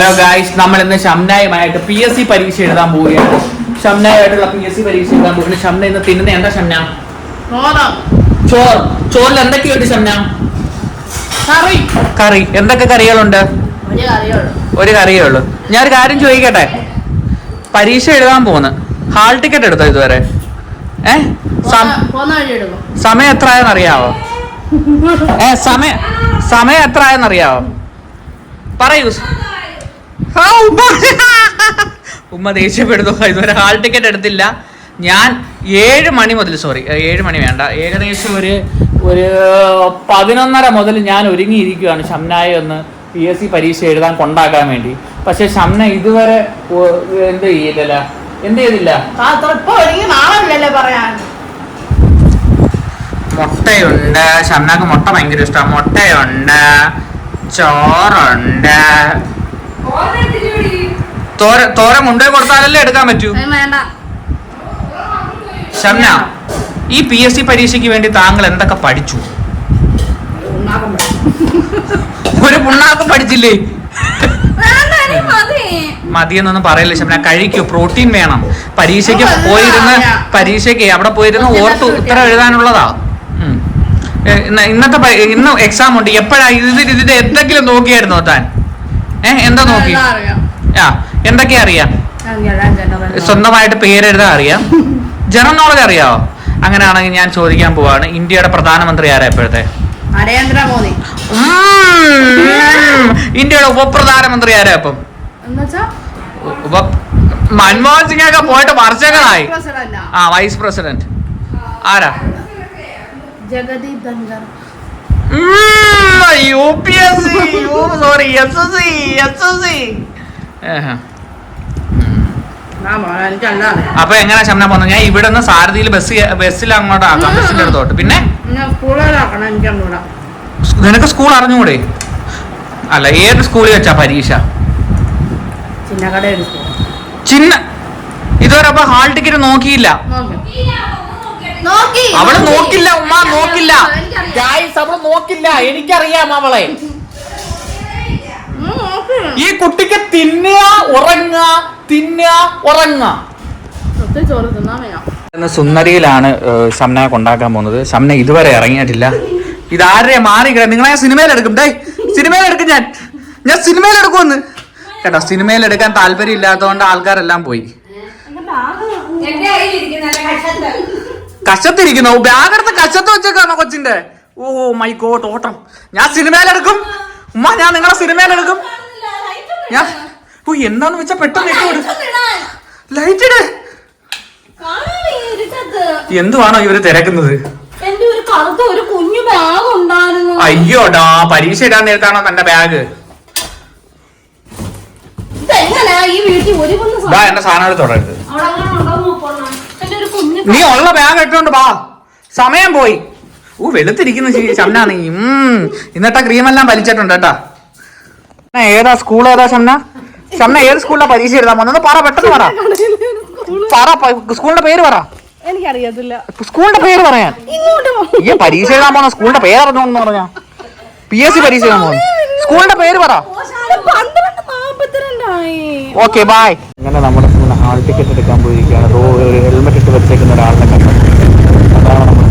Hello guys നമ്മൾ ഇന്ന് ഷംനായുമായിട്ട് P S C പരീക്ഷ എഴുതാൻ പോവുകയാണ്. ഷംനായുമായിട്ടുള്ള പി എസ് സി പരീക്ഷ എഴുതാൻ പോകുന്നു ഷംന ഇന്ന് തിന്നുന്ന എന്താ ഷംന? ചോർ ചോറിൽ എന്തൊക്കെയുണ്ട് ഷംന? കറി. കറി. എന്തൊക്കെ കറികളുണ്ട്? ഒരു കറിയേ ഉള്ളൂ. ഞാൻ ഒരു കാര്യം ചോദിക്കട്ടെ? പരീക്ഷ എഴുതാൻ പോകുന്നു ഹാൾ ടിക്കറ്റ് എടുത്തോ ഇതുവരെ? ഏ? സമയം എത്ര ആയെന്ന് അറിയാവോ ഏ സമയം സമയം എത്ര ആയെന്ന് അറിയാവോ പറയൂ. ഉമ്മ. ഉമ്മ ദേഷ്യപ്പെടുന്നു. ഇതുവരെ ഹാൾ ടിക്കറ്റ് എടുത്തില്ല. ഞാൻ ഏഴ് മണി മുതൽ സോറി ഏഴ് മണി വേണ്ട. ഏകദേശം ഒരു ഒരു പതിനൊന്നര മുതൽ ഞാൻ ഒരുങ്ങിയിരിക്കുകയാണ് ഷംനായെ ഒന്ന് പി എസ് സി പരീക്ഷ എഴുതാൻ കൊണ്ടാക്കാൻ വേണ്ടി. പക്ഷെ ഷംന ഇതുവരെ എന്ത് ചെയ്യില്ല എന്ത് ചെയ്തില്ല? മുട്ടയുണ്ട്. ഷംനാക്ക് മുട്ട ഭയങ്കര ഇഷ്ടമാണ് മുട്ടയുണ്ട്. ചോറുണ്ട്. തോര തോര മുണ്ടേ കൊടുത്താലല്ലേ എടുക്കാൻ പറ്റൂ? വേണ്ട. ഷംന ഈ പി എസ് സി പരീക്ഷയ്ക്ക് വേണ്ടി താങ്കൾ എന്തൊക്കെ പഠിച്ചു? ഒരു പുണ്ണാക്കും പഠിച്ചില്ലേ? മതിയെന്നൊന്നും പറയില്ല ഷംന കഴിക്കൂ പ്രോട്ടീൻ വേണം. പരീക്ഷയ്ക്ക് പോയിരുന്ന് പരീക്ഷയ്ക്ക് അവിടെ പോയിരുന്ന് ഓർത്ത് ഉത്തരം എഴുതാനുള്ളതാ. ഇന്നത്തെ ഇന്ന് എക്സാം ഉണ്ട്. എപ്പോഴാ ഇതിന്റെ ഇതിന്റെ എന്തെങ്കിലും നോക്കിയായിരുന്നോ താൻ? ഏഹ് എന്താ നോക്കി? ആ എന്തൊക്കെയാ അറിയാം? സ്വന്തമായിട്ട് പേരെഴുതാൻ അറിയാം. ജനറൽ നോളജ് അറിയാവോ അങ്ങനെയാണെങ്കിൽ ഞാൻ ചോദിക്കാൻ പോവാണ്. ഇന്ത്യയുടെ പ്രധാനമന്ത്രി ആരാ ഇപ്പോഴത്തെ? നരേന്ദ്രമോദി. ഇന്ത്യയുടെ ഉപപ്രധാനമന്ത്രി ആരാ ഇപ്പം? മൻമോഹൻ സിംഗ് ഒക്കെ പോയിട്ട് വർഷങ്ങളായി. ആ. വൈസ് പ്രസിഡന്റ് ആരാ? Jagdeep Dhankhar. U P S C sorry S S C S S C അപ്പൊ എങ്ങനെ ശമന പോകുന്നത് ഞാൻ ഇവിടെ നിന്ന് സാരഥിയിൽ ബസ് ബസ്സിൽ അങ്ങോട്ട് ആക്കാം ബസ്സിന്റെ അടുത്തോട്ട്. പിന്നെ? നിനക്ക് സ്കൂൾ അറിഞ്ഞുകൂടെ അല്ല ഏത് സ്കൂളിൽ വെച്ചാ പരീക്ഷ? ചിന്ന ഇതുവരെ അപ്പൊ ഹാൾ ടിക്കറ്റ് നോക്കിയില്ല. നോക്കി. അവൾ നോക്കില്ല ഉമ്മ നോക്കില്ല. അവൾ നോക്കില്ല. എനിക്കറിയാം അവളെ. കുട്ടിക്ക് തിന്നുക ഉറങ്ങ തിന്നുക ഉറങ്ങ ഒത്തിരി ചോറ് തിന്നാൻ വയ്യ. ഇന്ന് സുന്ദരിയിലാണ് ഷംനയെ കൊണ്ടാക്കാൻ പോകുന്നത്. ഷംന ഇതുവരെ ഇറങ്ങിയിട്ടില്ല. ഇതാരെ മാറി നിങ്ങളെ സിനിമയിൽ എടുക്കും. ഡേ സിനിമയിൽ എടുക്കും ഞാൻ. ഞാൻ സിനിമയിൽ എടുക്കുമെന്ന്. കേട്ടോ സിനിമയിൽ എടുക്കാൻ താല്പര്യം ഇല്ലാത്തതുകൊണ്ട് ആൾക്കാരെല്ലാം പോയി. കശത്തിരിക്കുന്നു. ബാഗ് എടുത്ത് കശത്ത് വെച്ചേക്കാണോ കൊച്ചിന്റെ? ഓ മൈ ഗോഡ് ഓട്ടം. ഞാൻ സിനിമയിലെടുക്കും ഉമ്മ ഞാൻ നിങ്ങളെ സിനിമയിലെടുക്കും ഞാൻ ഓ എന്താന്ന് വെച്ചാ പെട്ടെന്ന് ഇട്ട് ലൈറ്റ് ഇട്. എന്തുവാണോ ഇവർ തിരക്കുന്നത്? അയ്യോ അയ്യോടാ പരീക്ഷ ഇടാൻ നേരത്താണോ തന്റെ ബാഗ് എന്റെ സാധനം തുടരുത്. നീ ഉള്ള ബാഗ് ഇട്ടോണ്ട് ബാ സമയം പോയി. ഓ വെളുത്തിരിക്കുന്ന നീ ഇന്നത്തെ ക്രീമെല്ലാം വലിച്ചിട്ടുണ്ട് കേട്ടാ. ഏതാ സ്കൂൾ ഏതാ ഷംന? ഷംന ഏത് സ്കൂളിലാ പരീക്ഷ എഴുതാൻ പോകുന്നത് പറ പെട്ടെന്ന് പറ. പറ സ്കൂളിന്റെ പേര് പറ. എനിക്കറിയത്തില്ല. സ്കൂളിന്റെ പേര് പറയാൻ. ഇങ്ങോട്ട് ഈ പരീക്ഷ എഴുതാൻ പോകുന്ന സ്കൂളിന്റെ പേര് അറിഞ്ഞോന്ന് പറഞ്ഞാ. പി എസ് സി പരീക്ഷ എഴുതാൻ പോകുന്നു സ്കൂളിന്റെ പേര് പറ. ഓക്കെ ബായ് അങ്ങനെ നമ്മുടെ സ്കൂളിൽ ഹാൾ ടിക്കറ്റ് എടുക്കാൻ പോയിരിക്കുകയാണ്. ഹെൽമെറ്റ് ഇട്ട് വെച്ചേക്കുന്ന ഒരാളിനെ അതാണ് നമ്മുടെ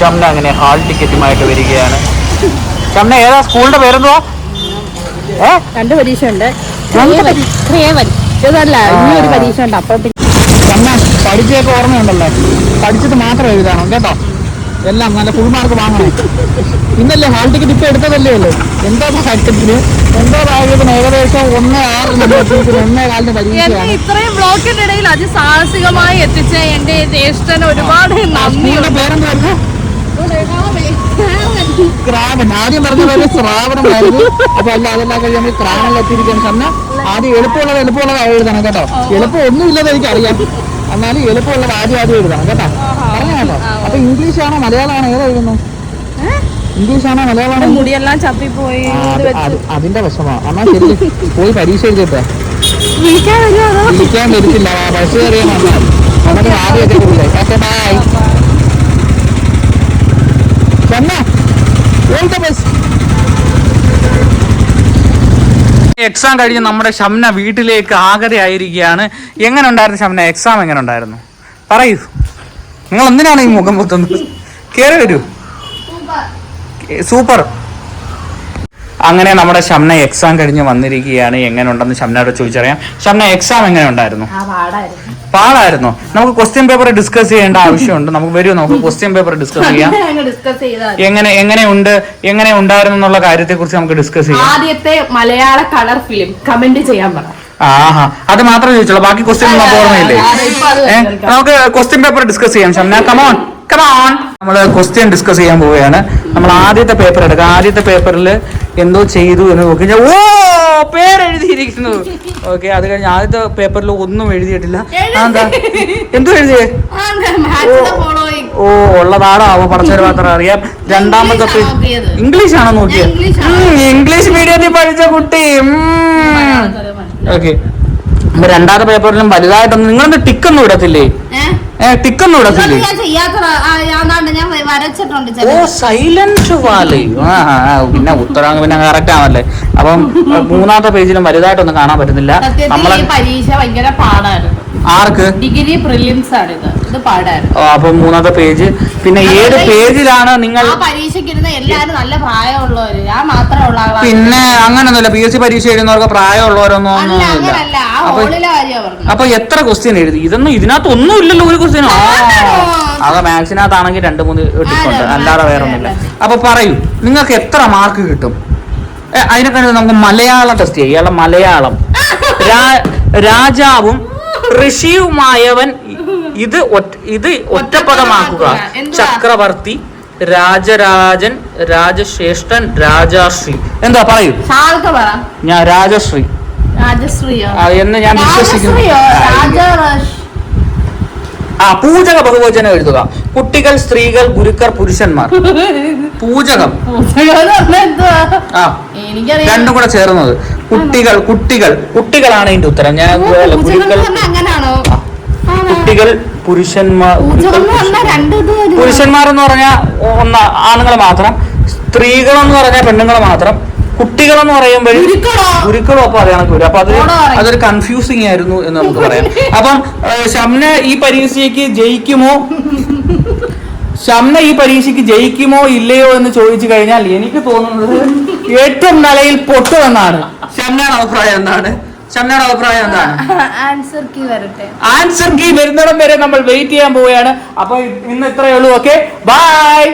ഷംന അങ്ങനെ ഹാൾ ടിക്കറ്റുമായിട്ട് വരികയാണ്. ഷംന ഏതാ സ്കൂളിന്റെ പേരെന്തുവാ? രണ്ട് പരീക്ഷ ഉണ്ട് ഇതല്ല ഇനി ഒരു പരീക്ഷ ഉണ്ട് അപ്പൊ പഠിച്ചൊക്കെ ഓർമ്മയുണ്ടല്ലോ. പഠിച്ചിട്ട് മാത്രം എഴുതണം കേട്ടോ. എല്ലാം നല്ല ഫുൾ മാർക്ക് വാങ്ങണം. ഇന്നല്ലേ ഹാൾ ടിക്കറ്റ് ഇപ്പൊ എടുത്തതല്ലേ അല്ലേ എന്തോ ഭാഗ്യത്തിന് എന്തോ ഭാഗ്യത്തിന് ഏകദേശം ഒന്ന് ആറ് ഒന്നേ കാലിന് പരീക്ഷയാണ്. ഇത്രയും ബ്ലോക്കിന്റെ ഇടയിൽ അതിസാഹസികമായി എത്തിച്ച എന്റെ ജ്യേഷ്ഠന് ഒരുപാട് സ്കൂളിന്റെ പേരെന്തായിരുന്നു? ക്രാവൻ ആദ്യം പറഞ്ഞ പോലെ ശ്രാവണമായിരുന്നു. അപ്പൊ അല്ല അതെല്ലാം കഴിഞ്ഞ് നമ്മൾ ക്രാവനിൽ എത്തിയിരിക്കുകയാണ് തന്നെ ആദ്യം എളുപ്പമുള്ളത് എളുപ്പമുള്ളത് എഴുതണം കേട്ടോ. എളുപ്പം ഒന്നുമില്ലെന്ന് എനിക്കറിയാം. എന്നാലും എളുപ്പമുള്ളത് ആദ്യം ആദ്യം എഴുതണം കേട്ടോ. പറഞ്ഞോ കേട്ടോ. അപ്പൊ ഇംഗ്ലീഷ് ആണോ മലയാളമാണോ? ഏതാ എഴുതുന്നു ഇംഗ്ലീഷ് ആണോ മലയാളമാണോ മുടിയെല്ലാം ചപ്പിപ്പോയി പോയി അത് അത് അതിന്റെ വിഷമമാണ് എന്നാ ശരി പോയി പരീക്ഷ എഴുതിട്ടെ വിളിക്കാൻ വരത്തില്ല. ബസ് കയറിയാൽ നമുക്ക് ആദ്യമൊക്കെ ഓക്കെ ബൈ ചെന്ന ഓൾ ദ ബെസ്റ്റ് എക്സാം കഴിഞ്ഞ് നമ്മുടെ ഷംന വീട്ടിലേക്ക് ആകരയായിരിക്കുകയാണ് എങ്ങനെ ഉണ്ടായിരുന്നു ഷംന? എക്സാം എങ്ങനെ ഉണ്ടായിരുന്നു? പറയൂ. നിങ്ങൾ എന്തിനാണ് ഈ മുഖം പൊത്തുന്നത്? കയറി വരൂ. സൂപ്പർ അങ്ങനെ നമ്മുടെ ഷംന എക്സാം കഴിഞ്ഞ് വന്നിരിക്കുകയാണ്. എങ്ങനെ ഉണ്ടെന്ന് ഷംനയോട് ചോദിച്ചറിയാം. ഷംന എക്സാം എങ്ങനെ ഉണ്ടായിരുന്നു പാടായിരുന്നു. നമുക്ക് ക്വസ്റ്റ്യൻ പേപ്പർ ഡിസ്കസ് ചെയ്യേണ്ട ആവശ്യമുണ്ട്. നമുക്ക് വരൂ നമുക്ക് ക്വസ്റ്റ്യൻ പേപ്പർ ഡിസ്കസ് ചെയ്യാം. എങ്ങനെ എങ്ങനെയുണ്ട് എങ്ങനെ ഉണ്ടായിരുന്നു എന്നുള്ള കാര്യത്തെ കുറിച്ച് നമുക്ക് ഡിസ്കസ് ചെയ്യാം. ആദ്യത്തെ മലയാള കളർ ഫിലിം കമന്റ് ചെയ്യാൻ പറ. ആഹാ അത് മാത്രം ചോദിച്ചുള്ളൂ. ബാക്കി ക്വസ്റ്റ്യൻ നമുക്ക് ഓർമ്മയില്ലേ. നമുക്ക് ക്വസ്റ്റ്യൻ പേപ്പർ ഡിസ്കസ് ചെയ്യാം Shamna. Come on come on നമ്മൾ ക്വസ്റ്റ്യൻ ഡിസ്കസ് ചെയ്യാൻ പോവുകയാണ്. നമ്മൾ ആദ്യത്തെ പേപ്പർ എടുക്കുക ആദ്യത്തെ പേപ്പറിൽ എന്തോ ചെയ്തു എന്ന് നോക്കി. ഞാൻ ഓ പേരെഴുതിയിരിക്കുന്നു. ഓക്കെ അത് കഴിഞ്ഞ് ആദ്യത്തെ പേപ്പറിൽ ഒന്നും എഴുതിയിട്ടില്ല. എന്താ? എന്തോ എഴുതിയേ? ഓ ഉള്ളതാണോ അവ പഠിച്ചവര് മാത്രം അറിയാം. രണ്ടാമത്തെ ഇംഗ്ലീഷാ ആണോ നോക്കിയത്? ഇംഗ്ലീഷ് മീഡിയത്തിൽ പഠിച്ച കുട്ടി. ഓക്കെ രണ്ടാമത്തെ പേപ്പറിലും വലുതായിട്ടൊന്നും നിങ്ങളൊന്ന് ടിക്കൊന്നും ഇടത്തില്ലേ? ടിക്കൊന്നും ഇടത്തില്ലേ ഞാൻ ചെയ്യാത്ത ഞാൻ വരച്ചിട്ടുണ്ട് ഓ സൈലന്റ് വാലി. ആ ആ, ആ, പിന്നെ ഉത്തരാങ് പിന്നെ കറക്റ്റ് ആണല്ലേ. അപ്പം മൂന്നാമത്തെ പേജിലും വലുതായിട്ടൊന്നും കാണാൻ പറ്റുന്നില്ല. സത്യത്തിൽ നമ്മളെ ഈ പരീക്ഷ ഭയങ്കര പാടായിരുന്നു. ആർക്ക്? ഡിഗ്രി പ്രിലിംസ് ആണ് ഇത്. ഇത് പാടായിരുന്നു. അപ്പൊ മൂന്നാമത്തെ പേജ്. പിന്നെ ഏത് പേജിലാണ് നിങ്ങൾ ആ പരീക്ഷയ്ക്ക് എല്ലാരും നല്ല പ്രായമുള്ളവര്. ഞാൻ മാത്രമേ ഉള്ള പിന്നെ അങ്ങനൊന്നുമില്ല. പി എസ് സി പരീക്ഷ എഴുതുന്നവർക്ക് പ്രായമുള്ളവരൊന്നും അല്ല ഒന്നുമില്ല അങ്ങനല്ല. ആ അപ്പൊ ഹോളിലെ എത്ര ക്വസ്റ്റ്യൻ എഴുതി? ഇതൊന്നും ഇതിനകത്ത് ഒന്നും ഇല്ലല്ലോ ഒരു ക്വസ്റ്റ്യൻ അത് മാത്സിനകത്താണെങ്കിൽ രണ്ട് മൂന്ന് ടിപ്പുണ്ട് അല്ലാതെ വേറെ ഒന്നുമില്ല അപ്പൊ പറയൂ നിങ്ങൾക്ക് എത്ര മാർക്ക് കിട്ടും? അതിനൊക്കെ നമുക്ക് മലയാളം ടെസ്റ്റ് ചെയ്യാം. ഇയാളെ മലയാളം. രാജാവും ഋഷിയുമായവൻ ഇത് ഇത് ഒറ്റപ്പദമാക്കുക? ചക്രവർത്തി രാജരാജൻ രാജശ്രേഷ്ഠൻ രാജാശ്രീ. എന്താ പറയൂ? ഞാൻ രാജശ്രീ. രാജശ്രീ എന്ന് ഞാൻ വിശ്വസിക്കുന്നു. ആ, പൂജക ബഹുവചനം എഴുതുക. കുട്ടികൾ സ്ത്രീകൾ ഗുരുക്കർ പുരുഷന്മാർ. പൂജകം. ആ രണ്ടും കൂടെ ചേർന്നത്. കുട്ടികൾ കുട്ടികൾ. കുട്ടികളാണ് ഇതിന്റെ ഉത്തരം. ഞാൻ ഗുരുക്കൾ? കുട്ടികൾ പുരുഷന്മാർ പുരുഷന്മാർ എന്ന് പറഞ്ഞാൽ ഒന്ന് ആണുങ്ങൾ മാത്രം. സ്ത്രീകൾ എന്ന് പറഞ്ഞാൽ പെണ്ണുങ്ങൾ മാത്രം. കുട്ടികൾ എന്ന് പറയുമ്പോൾ ഗുരുക്കളോ? അപ്പൊ അറിയാൻ വരും അപ്പൊ അത് അതൊരു കൺഫ്യൂസിങ് ആയിരുന്നു എന്ന് നമുക്ക് പറയാം. അപ്പം ഷംന ഈ പരീക്ഷയ്ക്ക് ജയിക്കുമോ? ഷംന ഈ പരീക്ഷയ്ക്ക് ജയിക്കുമോ ഇല്ലയോ എന്ന് ചോദിച്ചു കഴിഞ്ഞാൽ എനിക്ക് തോന്നുന്നത് ഏറ്റവും നിലയിൽ പൊട്ടുമെന്നാണ് ഷംനയുടെ അഭിപ്രായം എന്താണ്? ഷംനയുടെ അഭിപ്രായം എന്താണ്? ആൻസർ കീ വരട്ടെ. ആൻസർ കീ വരുന്നിടം വരെ നമ്മൾ വെയിറ്റ് ചെയ്യാൻ പോവുകയാണ്. അപ്പൊ ഇന്ന് ഇത്രയേ ഉള്ളൂ ഓക്കെ ബൈ